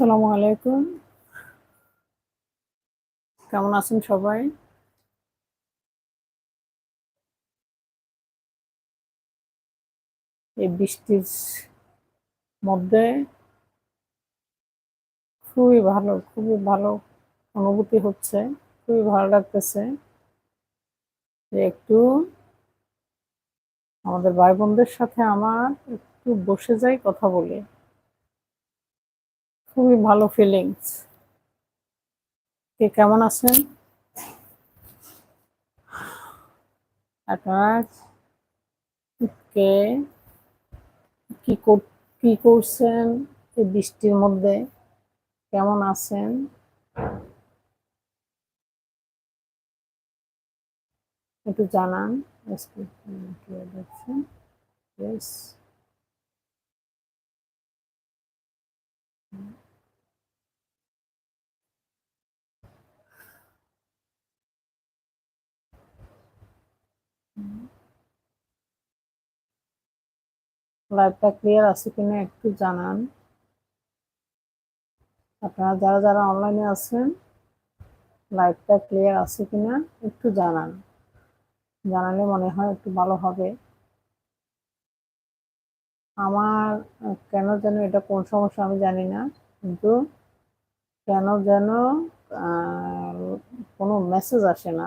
আসসালামু আলাইকুম। কেমন আছেন সবাই? এই বৃষ্টির মধ্যে খুবই ভালো খুবই ভালো অনুভূতি হচ্ছে, খুবই ভালো লাগতেছে। যে একটু আমাদের ভাই বোনদের সাথে আমার একটু বসে যাই, কথা বলি। খুবই ভালো ফিলিংস কে কেমন আছেন? কে? কি কি করছেন? এই বৃষ্টির মধ্যে কেমন আছেন? একটু জানান। দেখছেন লাইভটা ক্লিয়ার আছে কিনা একটু জানান। আপনারা যারা যারা অনলাইনে আছেন লাইভটা ক্লিয়ার আছে কিনা একটু জানান। জানালে মনে হয় একটু ভালো হবে। আমার, কেন যেন এটা কোন সমস্যা আমি জানি না, কিন্তু কেন যেন কোনো মেসেজ আসে না।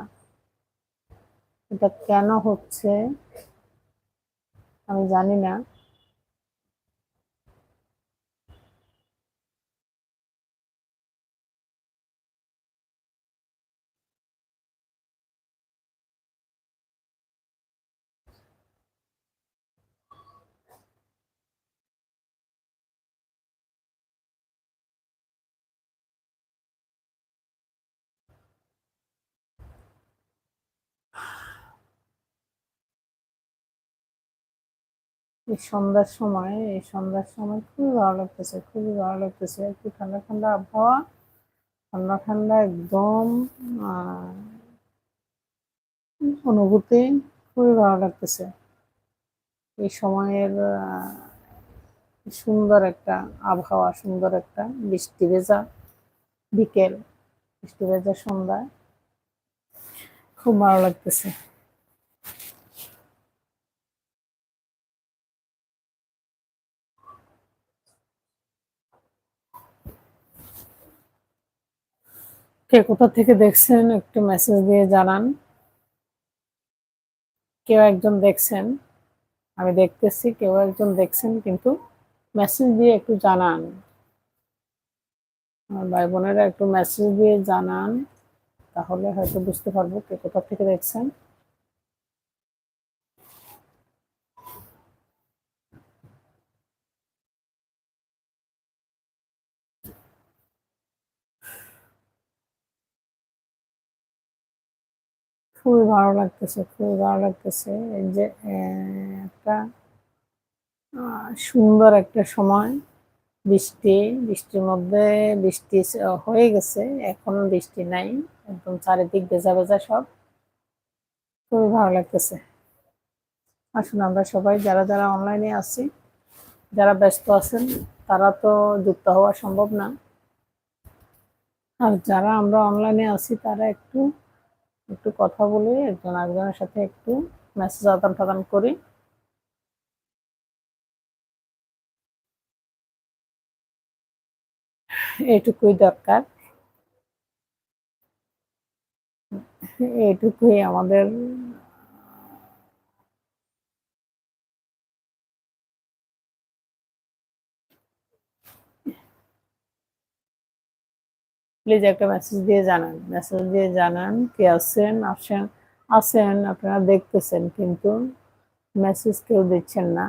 এটা কেন হচ্ছে? আমি জানি না। এই সন্ধ্যার সময়, এই সন্ধ্যার সময় খুবই ভালো লাগতেছে, খুবই ভালো লাগতেছে। একটু ঠান্ডা ঠান্ডা আবহাওয়া, ঠান্ডা ঠান্ডা একদম অনুভূতি খুবই ভালো লাগতেছে। এই সময়ের সুন্দর একটা আবহাওয়া, সুন্দর একটা বৃষ্টি ভেজা বিকেল, বৃষ্টি ভেজা সন্ধ্যায় খুব ভালো লাগতেছে। কে কোথা থেকে দেখছেন একটু মেসেজ দিয়ে জানান। কেউ একজন দেখছেন, আমি দেখতেছি কেউ একজন দেখছেন, কিন্তু মেসেজ দিয়ে একটু জানান। আমার ভাই বোনেরা একটু মেসেজ দিয়ে জানান, তাহলে হয়তো বুঝতে পারব কে কোথা থেকে দেখছেন। খুবই ভালো লাগতেছে, খুবই ভালো লাগতেছে। যে একটা সুন্দর একটা সময়। বৃষ্টি, বৃষ্টির মধ্যে বৃষ্টি হয়ে গেছে, এখন বৃষ্টি নাই, একদম চারিদিক ভেজা ভেজা সব। খুবই ভালো লাগতেছে। আসুন আমরা সবাই, যারা যারা অনলাইনে আছি, যারা ব্যস্ত আছেন, তারা তো যুক্ত হওয়া সম্ভব না। আর যারা আমরা অনলাইনে আছি, তারা একটু একটু কথা বলি, একজন আরেকজনের সাথে একটু মেসেজ আদান প্রদান করি। এটুকুই দরকার। এটুকুই আমাদের প্লিজ একটা মেসেজ দিয়ে জানান। মেসেজ দিয়ে জানান কে আছেন, আসেন আছেন আপনারা দেখতেছেন, কিন্তু মেসেজ কেউ দিচ্ছেন না।